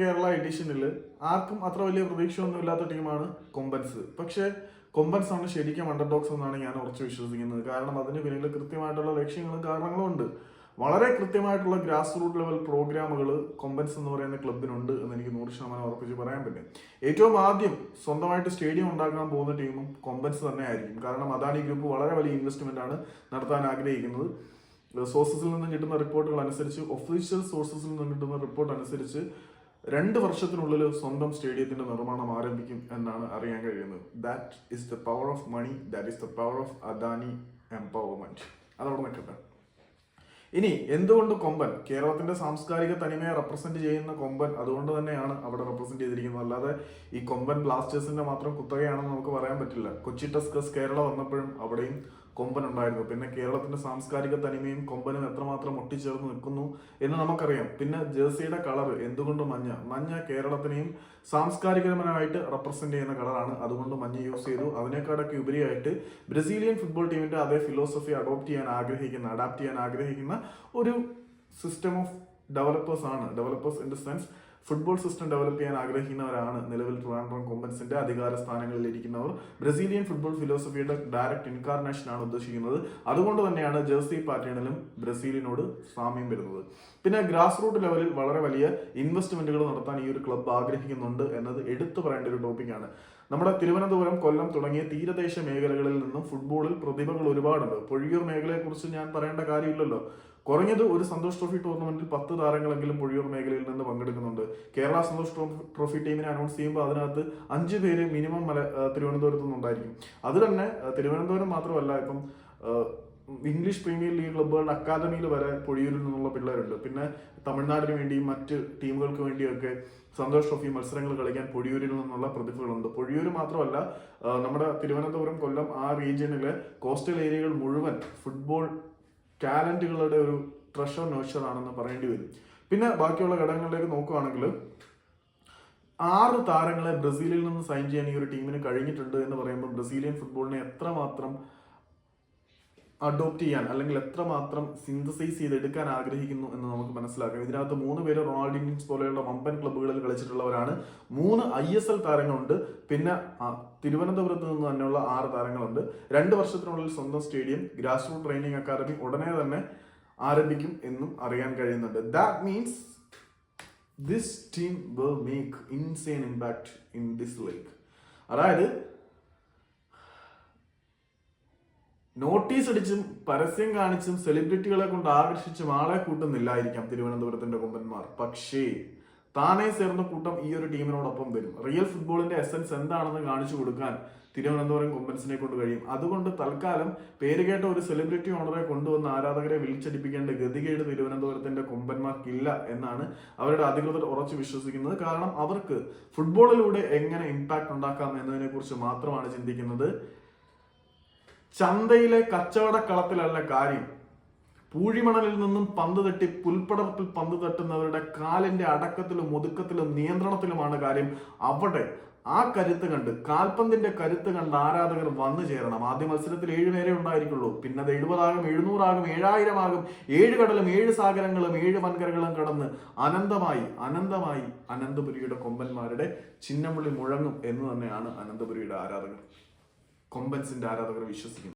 കേരള എഡിഷനിൽ ആർക്കും അത്ര വലിയ പ്രതീക്ഷയൊന്നും ഇല്ലാത്ത ടീമാണ് കൊമ്പൻസ്. പക്ഷേ കൊമ്പൻസ് ആണ് ശരിക്കും അണ്ടർഡോക്സ് എന്നാണ് ഞാൻ ഉറച്ചു വിശ്വസിക്കുന്നത്. കാരണം അതിന് പിന്നിൽ കൃത്യമായിട്ടുള്ള ലക്ഷ്യങ്ങളും കാരണങ്ങളും ഉണ്ട്. വളരെ കൃത്യമായിട്ടുള്ള ഗ്രാസ് റൂട്ട് ലെവൽ പ്രോഗ്രാമുകൾ കൊമ്പൻസ് എന്ന് പറയുന്ന ക്ലബിനുണ്ട് എന്ന് എനിക്ക് നൂറ് ശതമാനം ഉറപ്പിച്ച് പറയാൻ പറ്റും. ഏറ്റവും ആദ്യം സ്വന്തമായിട്ട് സ്റ്റേഡിയം ഉണ്ടാക്കാൻ പോകുന്ന ടീമും കൊമ്പൻസ് തന്നെ ആയിരിക്കും. കാരണം അദാനി ഗ്രൂപ്പ് വളരെ വലിയ ഇൻവെസ്റ്റ്മെന്റ് ആണ് നടത്താൻ ആഗ്രഹിക്കുന്നത്. സോഴ്സസിൽ നിന്നും കിട്ടുന്ന റിപ്പോർട്ടുകൾ അനുസരിച്ച് ഒഫീഷ്യൽ സോഴ്സസിൽ നിന്നും കിട്ടുന്ന റിപ്പോർട്ട് അനുസരിച്ച് രണ്ട് വർഷത്തിനുള്ളിൽ സ്വന്തം സ്റ്റേഡിയത്തിന്റെ നിർമ്മാണം ആരംഭിക്കും എന്നാണ് അറിയാൻ കഴിയുന്നത്. That is the power of money that is the power of Adani empowerment അതവിടെ നിൽക്കട്ടെ. ഇനി എന്തുകൊണ്ട് കൊമ്പൻ? കേരളത്തിന്റെ സാംസ്കാരിക തനിമയെ റെപ്രസെന്റ് ചെയ്യുന്ന കൊമ്പൻ അതുകൊണ്ട് തന്നെയാണ് അവിടെ റെപ്രസെന്റ് ചെയ്തിരിക്കുന്നത്. അല്ലാതെ ഈ കൊമ്പൻ ബ്ലാസ്റ്റേഴ്സിന്റെ മാത്രം കുത്തകയാണെന്ന് നമുക്ക് പറയാൻ പറ്റില്ല. കൊച്ചി ടസ്കസ് കേരള വന്നപ്പോഴും അവിടെയും കൊമ്പൻ ഉണ്ടായിരുന്നു പിന്നെ കേരളത്തിന്റെ സാംസ്കാരിക തനിമയും കൊമ്പനും എത്രമാത്രം ഒട്ടിച്ചേർന്ന് നിൽക്കുന്നു എന്ന് നമുക്കറിയാം. പിന്നെ ജേഴ്സിയുടെ കളർ എന്തുകൊണ്ട് മഞ്ഞ? മഞ്ഞ കേരളത്തിനെയും സാംസ്കാരികപരമായിട്ട് റെപ്രസെന്റ് ചെയ്യുന്ന കളറാണ്. അതുകൊണ്ട് മഞ്ഞ യൂസ് ചെയ്തു. അതിനേക്കാളൊക്കെ ഉപരിയായിട്ട് ബ്രസീലിയൻ ഫുട്ബോൾ ടീമിന്റെ അതേ ഫിലോസഫി അഡോപ്റ്റ് ചെയ്യാൻ ആഗ്രഹിക്കുന്ന അഡാപ്റ്റ് ചെയ്യാൻ ആഗ്രഹിക്കുന്ന ഒരു സിസ്റ്റം ഓഫ് ഡെവലപ്പേഴ്സ് ആണ്. Developers in the sense football system develop ചെയ്യാൻ ആഗ്രഹിക്കുന്നവരാണ് നിലവിൽ ട്രിവാൻഡ്രം കൊമ്പൻസിന്റെ അധികാര സ്ഥാനങ്ങളിൽ ഇരിക്കുന്നവർ. ബ്രസീലിയൻ ഫുട്ബോൾ ഫിലോസഫിയുടെ ഡയറക്റ്റ് ഇൻകാർണേഷൻ ആണ് ഉദ്ദേശിക്കുന്നത്. അതുകൊണ്ട് തന്നെയാണ് ജേഴ്സി പാറ്റേണിലും ബ്രസീലിനോട് സാമ്യം വരുന്നത്. പിന്നെ ഗ്രാസ് റൂട്ട് ലെവലിൽ വളരെ വലിയ ഇൻവെസ്റ്റ്മെന്റുകൾ നടത്താൻ ഈ ഒരു ക്ലബ്ബ് ആഗ്രഹിക്കുന്നുണ്ട് എന്നത് എടുത്തു പറയേണ്ട ഒരു ടോപ്പിക്കാണ്. നമ്മുടെ തിരുവനന്തപുരം കൊല്ലം തുടങ്ങിയ തീരദേശ മേഖലകളിൽ നിന്നും ഫുട്ബോളിൽ പ്രതിഭകൾ ഒരുപാടുണ്ട്. പൊഴിയൂർ മേഖലയെക്കുറിച്ച് ഞാൻ പറയേണ്ട കാര്യമില്ലല്ലോ. കുറഞ്ഞത് ഒരു സന്തോഷ് ട്രോഫി ടൂർണമെന്റിൽ പത്ത് താരങ്ങളെങ്കിലും പൊഴിയൂർ മേഖലയിൽ നിന്ന് പങ്കെടുക്കുന്നുണ്ട്. കേരള സന്തോഷ് ട്രോഫി- ടീമിനെ അനൗൺസ് ചെയ്യുമ്പോൾ അതിനകത്ത് അഞ്ച് പേര് മിനിമം മല തിരുവനന്തപുരത്ത് നിന്നുണ്ടായിരിക്കും. അത് തന്നെ തിരുവനന്തപുരം മാത്രമല്ല ഇപ്പം ഇംഗ്ലീഷ് പ്രീമിയർ ലീഗ് ക്ലബ്ബുകളുടെ അക്കാദമിയിൽ വരെ പൊഴിയൂരിൽ നിന്നുള്ള പിള്ളേരുണ്ട്. പിന്നെ തമിഴ്നാടിന് വേണ്ടിയും മറ്റ് ടീമുകൾക്ക് വേണ്ടിയൊക്കെ സന്തോഷ് ട്രോഫി മത്സരങ്ങൾ കളിക്കാൻ പൊഴിയൂരിൽ നിന്നുള്ള പ്രതിഭകളുണ്ട്. പൊഴിയൂർ മാത്രമല്ല നമ്മുടെ തിരുവനന്തപുരം കൊല്ലം ആ റീജിയനിലെ കോസ്റ്റൽ ഏരിയകൾ മുഴുവൻ ഫുട്ബോൾ ടാലന്റുകളുടെ ഒരു ട്രഷർ നേച്ചർ ആണെന്ന് പറയേണ്ടി വരും. പിന്നെ ബാക്കിയുള്ള ഘടകങ്ങളിലേക്ക് നോക്കുകയാണെങ്കിൽ ആറ് താരങ്ങളെ ബ്രസീലിൽ നിന്ന് സൈൻ ചെയ്യാൻ ഈ ഒരു ടീമിന് കഴിഞ്ഞിട്ടുണ്ട് എന്ന് പറയുമ്പോൾ ബ്രസീലിയൻ ഫുട്ബോളിനെ എത്രമാത്രം അഡോപ്റ്റ് ചെയ്യാൻ അല്ലെങ്കിൽ എത്രമാത്രം സിന്തസൈസ് ചെയ്തെടുക്കാൻ ആഗ്രഹിക്കുന്നു എന്ന് നമുക്ക് മനസ്സിലാക്കാം. ഇതിനകത്ത് മൂന്ന് പേര് റൊണാൾഡിൻസ് പോലെയുള്ള വമ്പൻ ക്ലബ്ബുകളിൽ കളിച്ചിട്ടുള്ളവരാണ്. മൂന്ന് ഐ എസ് എൽ താരങ്ങളുണ്ട്. പിന്നെ തിരുവനന്തപുരത്ത് നിന്ന് തന്നെയുള്ള ആറ് താരങ്ങളുണ്ട്. രണ്ട് വർഷത്തിനുള്ളിൽ സ്വന്തം stadium grass root training academy ഉടനെ തന്നെ ആരംഭിക്കും എന്നും അറിയാൻ കഴിയുന്നുണ്ട്. That means this team will make insane impact in this like അതായത് നോട്ടീസ് അടിച്ചും പരസ്യം കാണിച്ചും സെലിബ്രിറ്റികളെ കൊണ്ട് ആകർഷിച്ചും ആളെ കൂട്ടുന്നില്ലായിരിക്കാം തിരുവനന്തപുരത്തിന്റെ കൊമ്പന്മാർ. പക്ഷേ താനേ ചേർന്ന കൂട്ടം ഈ ഒരു ടീമിനോടൊപ്പം വരും. റിയൽ ഫുട്ബോളിന്റെ എസൻസ് എന്താണെന്ന് കാണിച്ചു കൊടുക്കാൻ തിരുവനന്തപുരം കൊമ്പൻസിനെ കൊണ്ട് കഴിയും. അതുകൊണ്ട് തൽക്കാലം പേരുകേട്ട ഒരു സെലിബ്രിറ്റി ഓണറെ കൊണ്ടുവന്ന് ആരാധകരെ വിളിച്ചടിപ്പിക്കേണ്ട ഗതികേട് തിരുവനന്തപുരത്തിന്റെ കൊമ്പന്മാർക്കില്ല എന്നാണ് അവരുടെ അധികൃതർ ഉറച്ചു വിശ്വസിക്കുന്നത്. കാരണം അവർക്ക് ഫുട്ബോളിലൂടെ എങ്ങനെ ഇമ്പാക്ട് ഉണ്ടാക്കാം എന്നതിനെ കുറിച്ച് മാത്രമാണ് ചിന്തിക്കുന്നത്. ചന്തയിലെ കച്ചവടക്കളത്തിലല്ല കാര്യം. പൂഴിമണലിൽ നിന്നും പന്ത് തട്ടി പുൽപ്പടർപ്പിൽ പന്ത് തട്ടുന്നവരുടെ കാലിന്റെ അടക്കത്തിലും ഒതുക്കത്തിലും നിയന്ത്രണത്തിലുമാണ് കാര്യം. അവിടെ ആ കരുത്ത് കണ്ട് കാൽപന്തിന്റെ കരുത്ത് കണ്ട് ആരാധകർ വന്നു ചേരണം. ആദ്യ മത്സരത്തിൽ ഏഴ് പേരെ ഉണ്ടായിരിക്കുള്ളൂ. പിന്നെ അത് എഴുപതാകും എഴുന്നൂറാകും ഏഴായിരമാകും ഏഴ് കടലും ഏഴ് സാഗരങ്ങളും ഏഴ് വൻകരകളും കടന്ന് അനന്തമായി അനന്തമായി അനന്തപുരിയുടെ കൊമ്പന്മാരുടെ ചിഹ്നമുള്ളിൽ മുഴങ്ങും എന്ന് തന്നെയാണ് അനന്തപുരിയുടെ ആരാധകർ. കൊമ്പൻസിന്റെ ആരാധകർ വിശ്വസിക്കുന്നത്